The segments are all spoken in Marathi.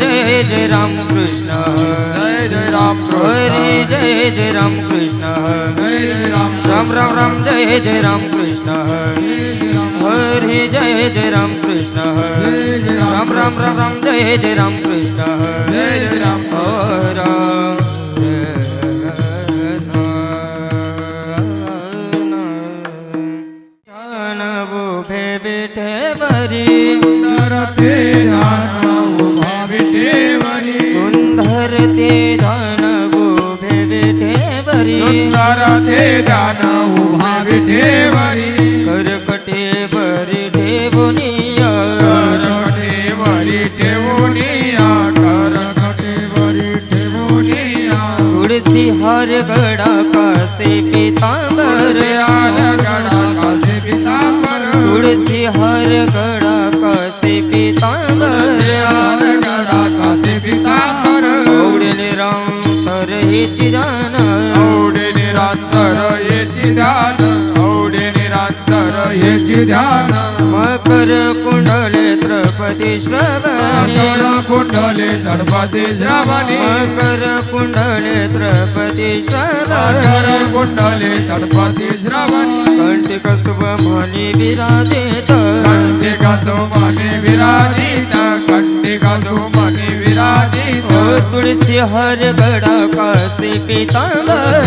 जय जय राम कृष्ण રામ હરે જય જય રામ કૃષ્ણ, હરે રામ. રામ રામ રામ, જય જય રામ કૃષ્ણ, હરે જય જય રામ કૃષ્ણ રામ રામ રામ રામ, જય જય રામ કૃષ્ણ હરે રામ. बेठे सुंदर ते ध्यान उभा विठेवरी। करकटे बरी ठेवुनिया करकटेवरी ठेवूनिया करकटेवरी ठेवूनिया तुळसी हार गडा कासे पितांबर। यार गडा कासे पितांबर। तुळसी हार गडा कासे पितांबर। येची दान. आवडे निरांतर येची ध्यान आवडे निरांतर येची ध्यान मकर कुंडले द्रपती श्रवणी. मकर कुंडले द्रपती श्रवणी. मकर कुंडले द्रपती मकर कुंडले द्रपती श्रवणी. कंठिक स्तुभ म्हणी विराजित. कंठिका तो माने विराजी तुलसी हर गडा काशी पितांबर।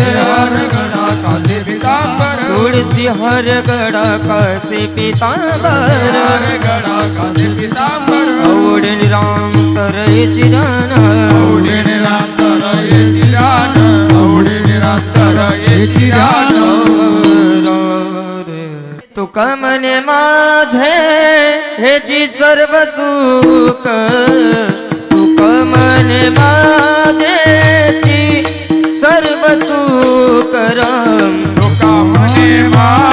तुलसी हर गडा काशी पितांबर। हर राम कर दान राम राम तुका मने माझे हे जी सर्व चूक મને માગેથી સર્વ સુકરમ રોકા મને મા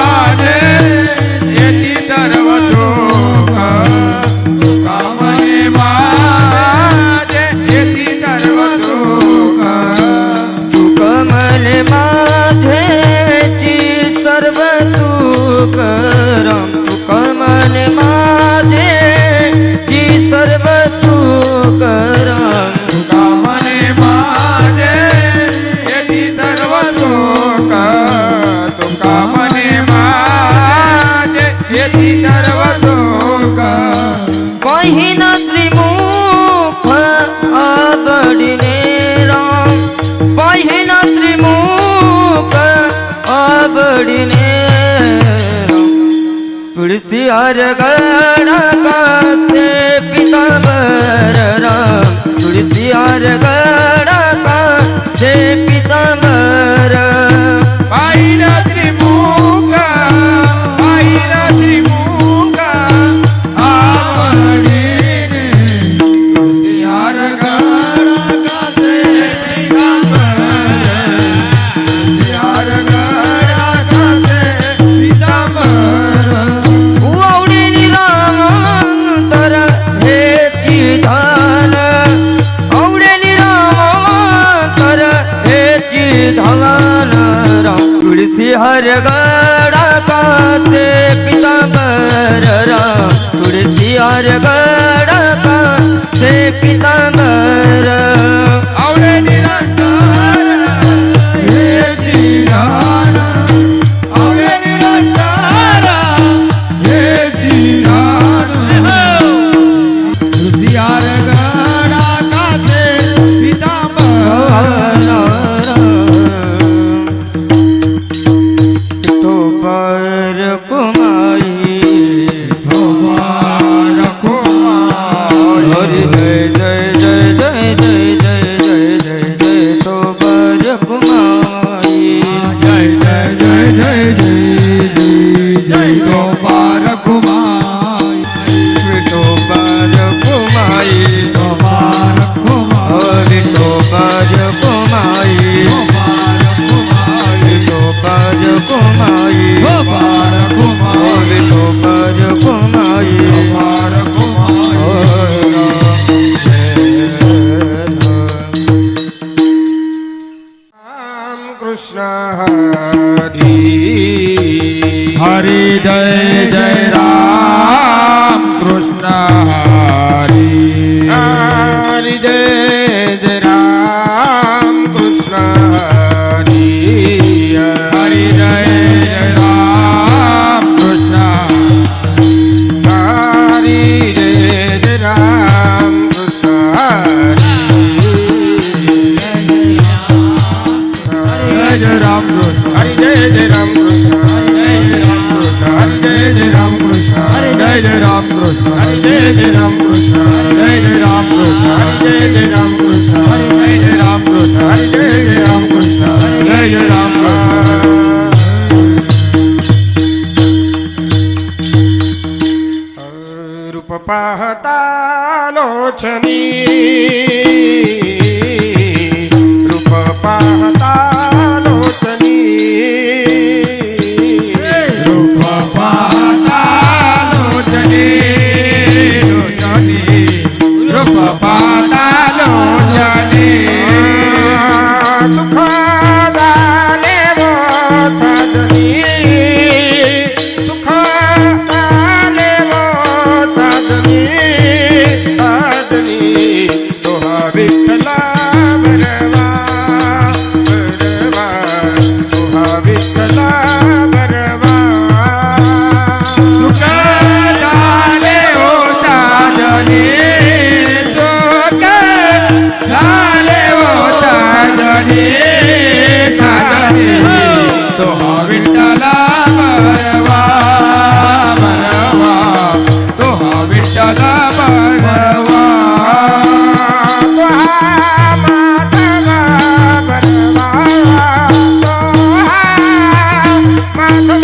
Mata.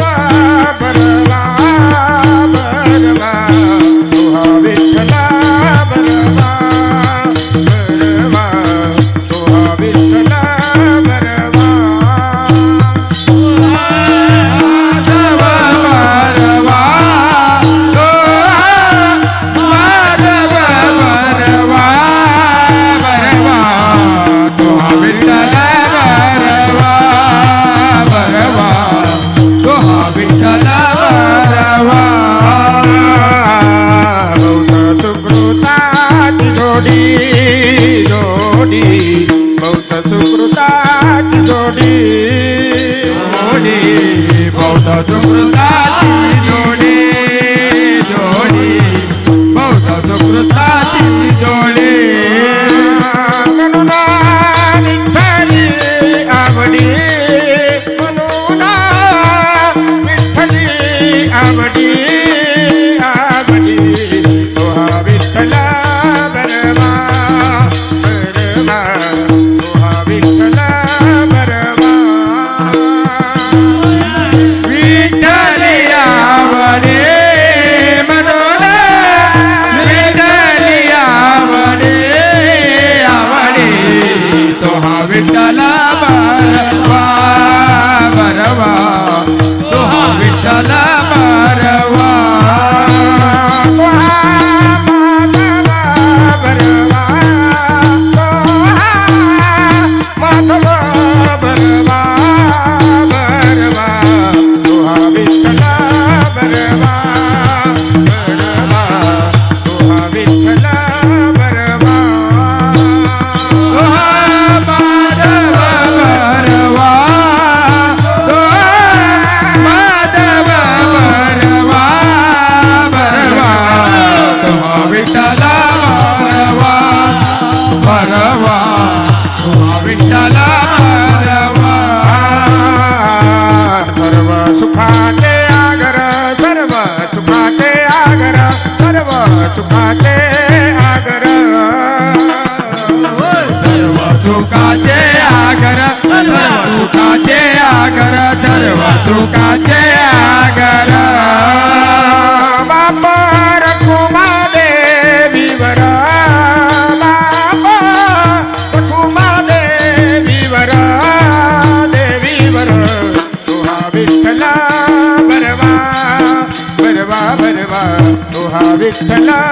तो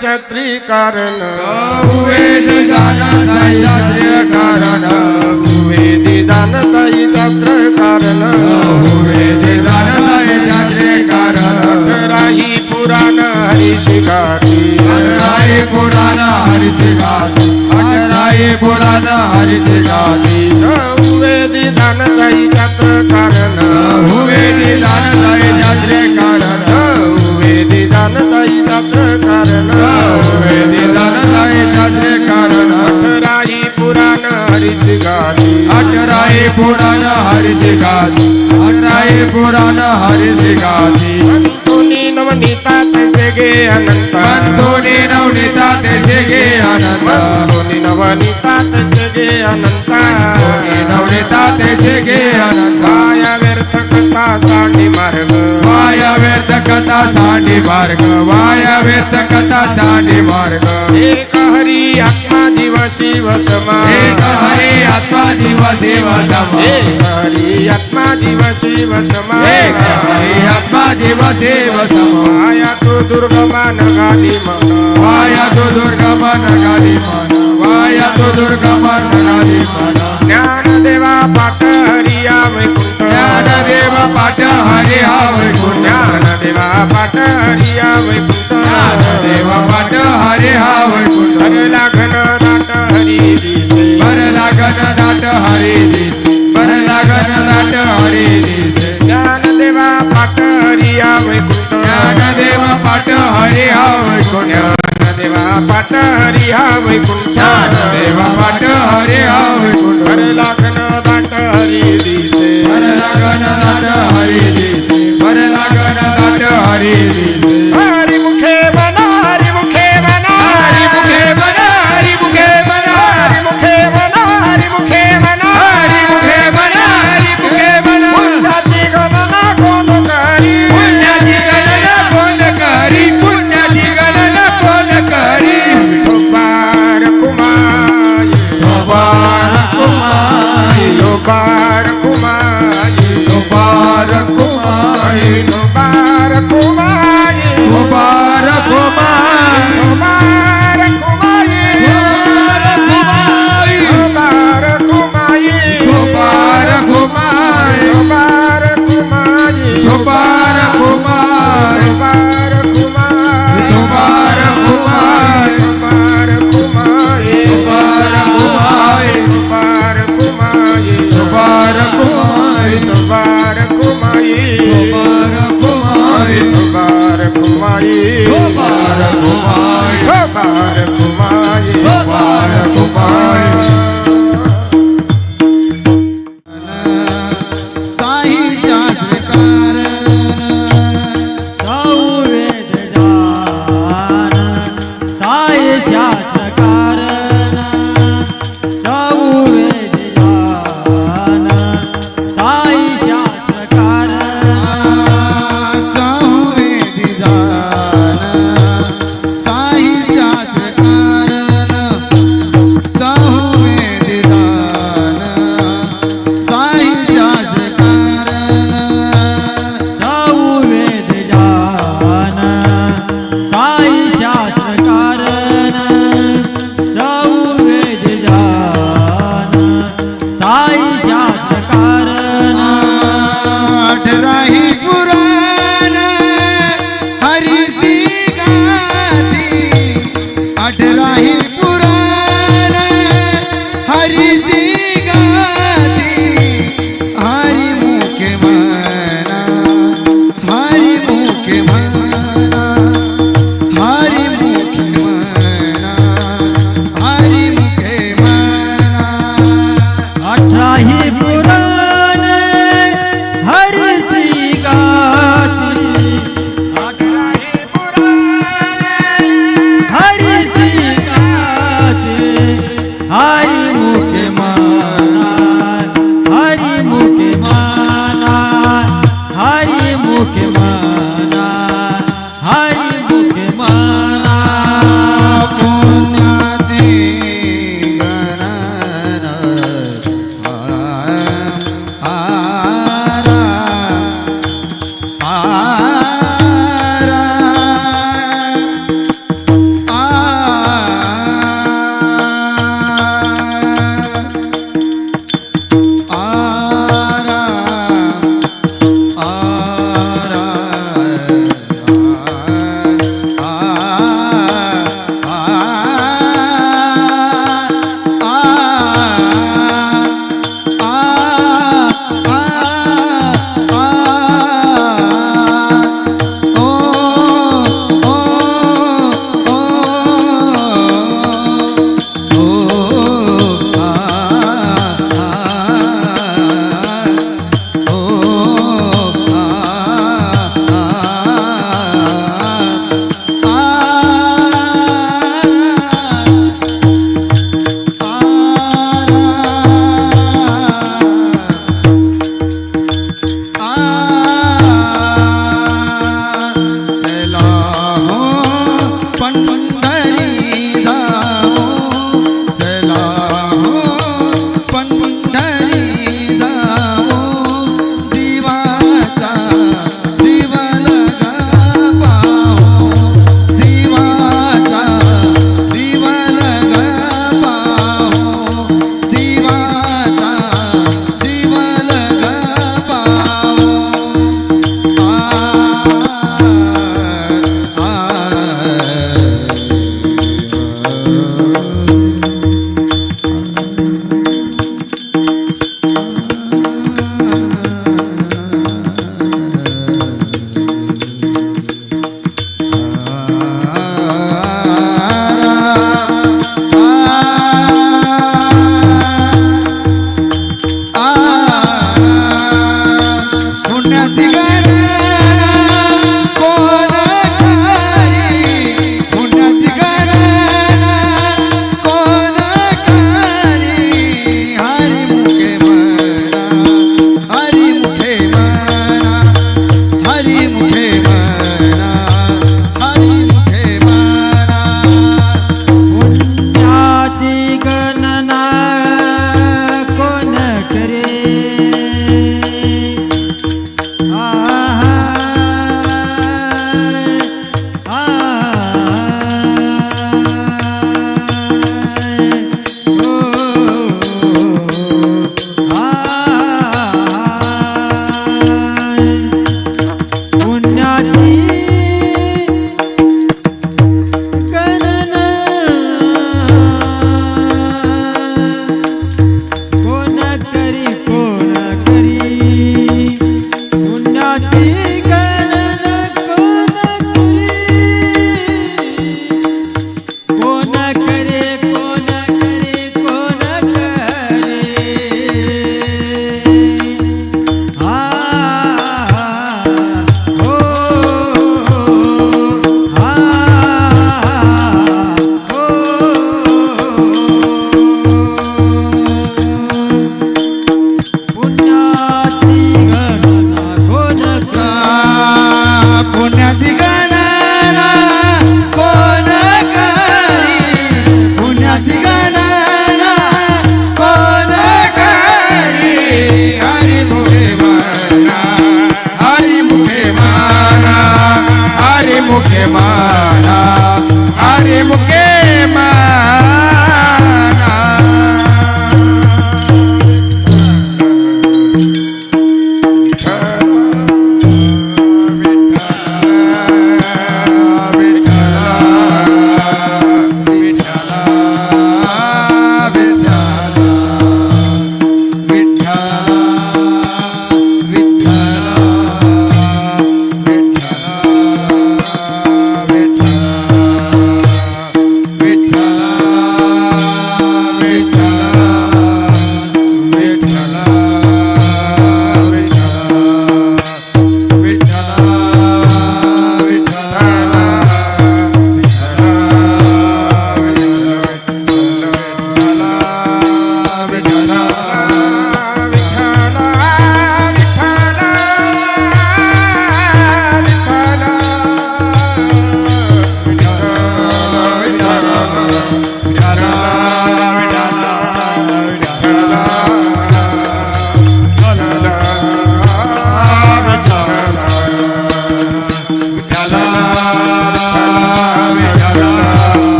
छत्री कारण। वेद जान साह्य कारण। वेदी दान साई छत्र कारण। वेद जान साह्य कारण। राही पुराण हरी शिकारी राय पुराण गाती। राय पुराण गाती। वेदी दान साई छत्र कारण। वेदी जान साह्य कारण। वेदी दान पुराण हरी शिकारी अठराई पुराण हरिची गाती अठराई पुराण हरिची गाती तुनी नवनीता तसे गे अनंत बंधुनी नवनीता तेचे गे आनंद. तुनी नवनीता तसे गे अनंत बंधुनी नवनीता तेचे गे आनंद. माया व्यर्थ कथा सांडी मार्ग. वाया व्यर्थ कथा सांडी मार्ग. वाया व्यर्थ कथा सांडी मार्ग एक हरी आत्मा जीव शिव समा एक हरी आत्मा जीव देव सम एक हरी आत्मा जीव शिव समा एक हरी आत्मा जीव देव सम माया तू दुर्गमान घाली मन वाया तो दुर्गमन गाली मन वाया तो दुर्गमन गाली मन ज्ञान देवा पाठ हरिया देव पाठ हरी हा वैकुंठ ज्ञान देवा पाठ हरिया वैकुंठ ज्ञान देव पाठ हरी हा वैकुंठ हर लागन दाट हरी दिसे बर लागन दाट हरी दिसे बर लागन दाट हरी दिसे ज्ञान देवा पाठ हरिया वैकुंठ ज्ञान देव पाठ हरी हा वैकुंठ ज्ञान देवा पाठ हरिया वैकुंठ ज्ञान देव पाठ हरी हा वैकुंठ हर लागन बर लागन Ah.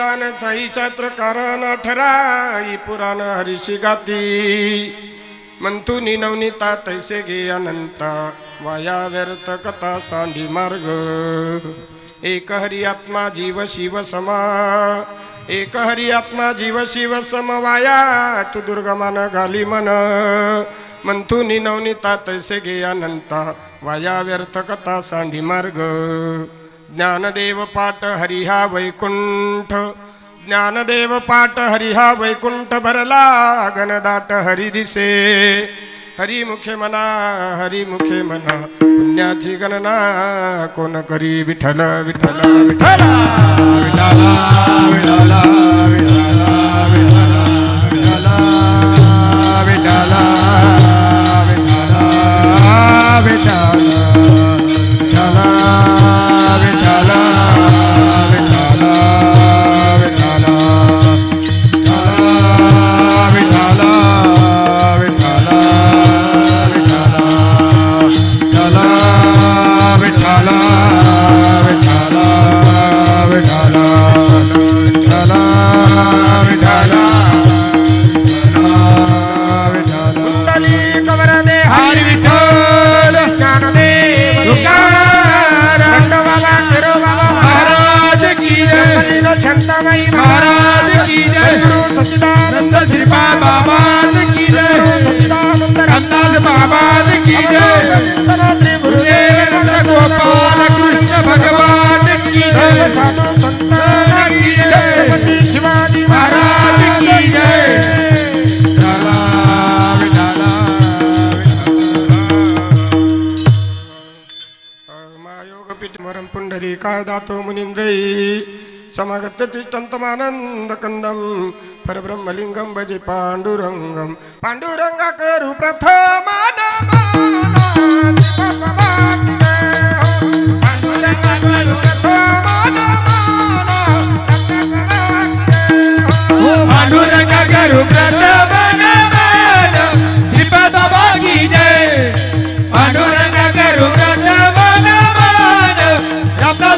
चहुवेदी दान साई कारण ठराई पुराण हरिषि गाती. मंथुनी नवनीता तैसे गे अनंता वाया व्यर्थ कथा सांडी मार्ग. एक हरी आत्मा जीव शिव समा एक हरी आत्मा जीव शिव सम वाया तू दुर्गमान घाली मन. मंथुनी नवनीता तैसे गे अनंता वाया व्यर्थ कथा सांडी मार्ग. ज्ञानदेव पाठ हरिहा वैकुंठ. ज्ञानदेव पाठ हरिहा वैकुंठ भरला गणदाट हरि दिसे. हरी मुखे मना हरी मुखे मना पुण्याची गणना कोण करी विठ्ठल विठला विठला विठला समागत्य तिष्ठन्तमानन्द परब्रह्मलिङ्गं भजे पाण्डुरङ्गं पाण्डुरङ्ग करू प्रथमान पांडुरंग जय पांडुरंग करू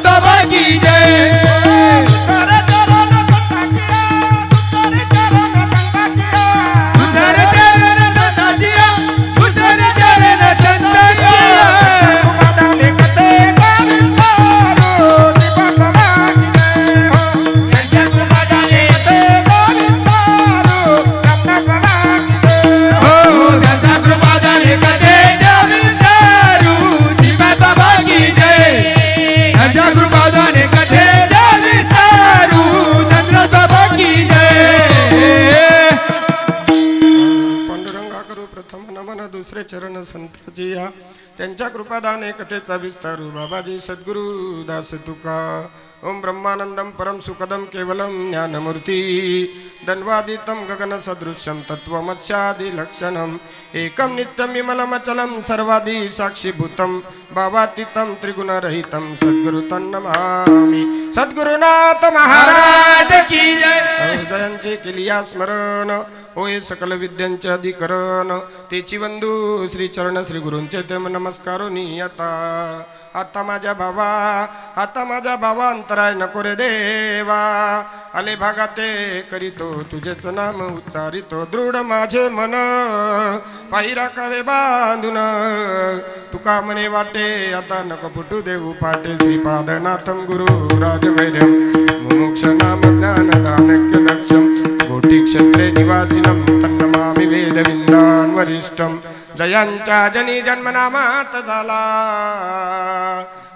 बाबा की जय त्यांच्या कृपादाने कथेचा विस्तारू बाबाजी सद्गुरु दास तुका. ओम ब्रह्मानंदम परम सुखदम केवलम ज्ञानमूर्ती. दन्वादितं गगनसदृश्यं तत्त्वमत्स्यादिलक्षणम्। एकं नित्यं विमलमचलं सर्वादि साक्षीभूतं। भावातीतं त्रिगुणरहितं सद्गुरु तन्नमामि। सद्गुरुनाथ महाराज की जय। किलिया स्मरण। होय सकल विद्यांचे अधिकरण। तेची बंधू श्री चरण श्री गुरूंचे ते नमस्कारो नियता आता माझ्या भावा आता माझ्या भावा अंतराय नको रे देवा. आले भागाते करीतो तुझेच नाम उच्चारितो. दृढ माझे मन पायी राखावे बांधून. तुका मने वाटे आता नको फुटू देऊ पाटे श्रीपादनाथम गुरु राजवैर्यम मुमुक्ष नाम ज्ञान दानक्य दक्षम कोटी निवासिनम तन्नमामि वेदविन्दान् वरिष्ठं जयांच्या जनी जन्मनामात झाला.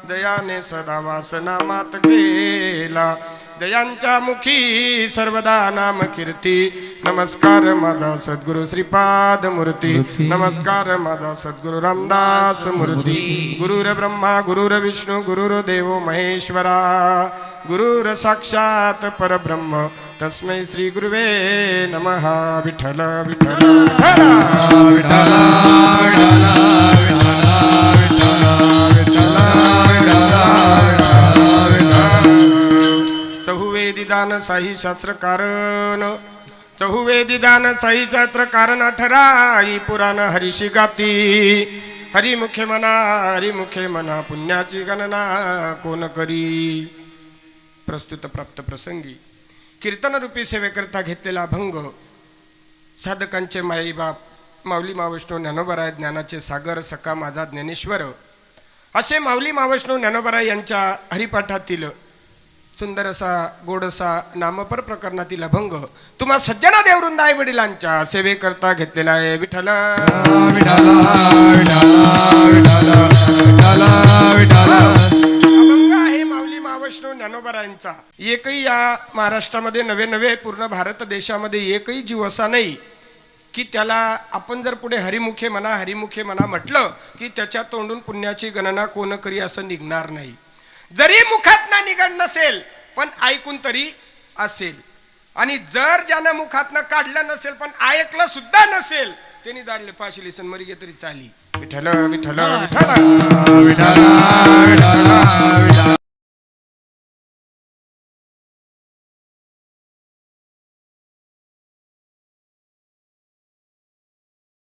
जयाने सदा वासनामात केला जयांच्या मुखी सर्वदा नाम कीर्ती नमस्कार माझा सद्गुरु श्रीपाद मूर्ती नमस्कार माझा सद्गुरु रामदास मूर्ती. गुरुर ब्रह्मा गुरुर विष्णू गुरुर देव महेश्वरा. गुरुर साक्षात परब्रह्म. तस्मै श्री गुरुवे नमः. विठ्ठल विठ्ठल. विठ्ठल. दान साई शास्त्र कारण चहुवेदी दान साई शास्त्र कारण अठराई पुराण हरिशी गाती. हरिमुखे मना हरिमुखे मना पुण्याची गणना कोण करी? प्रस्तुत प्राप्त प्रसंगी. कीर्तन रूपी सेवेकरता घेतलेला भंग साधकांचे माईबाप माऊली मावैष्णव ज्ञानोबराय ज्ञानाचे सागर सका माझा ज्ञानेश्वर. असे माऊली मावैष्णव ज्ञानोबराय यांच्या हरिपाठातील सुंदर असा गोड असा नामपर प्रकरणातील अभंग. तुम्हा सज्जना देवरून आई वडिलांच्या सेवेकरता घेतलेला आहे. विठ्ठल. अभंग आहे माऊली महावैष्णव ज्ञानोबरायांचा. एकही या महाराष्ट्रामध्ये नवे नवे पूर्ण भारत देशामध्ये एकही जीव असा नाही. की त्याला आपण जर पुढे हरिमुखे म्हणा हरिमुखे म्हणा म्हटलं की त्याच्या तोंडून पुण्याची गणना कोण करी असं निघणार नाही. जरी मुखात ना निघत नसेल पण ऐकून तरी असेल. आणि जर ज्यानं मुखातनं काढलं नसेल पण ऐकलं सुद्धा नसेल त्यांनी जाणले पाशी लिसन मरी तरी चाली. विठ्ठल विठ्ठल विठ्ठल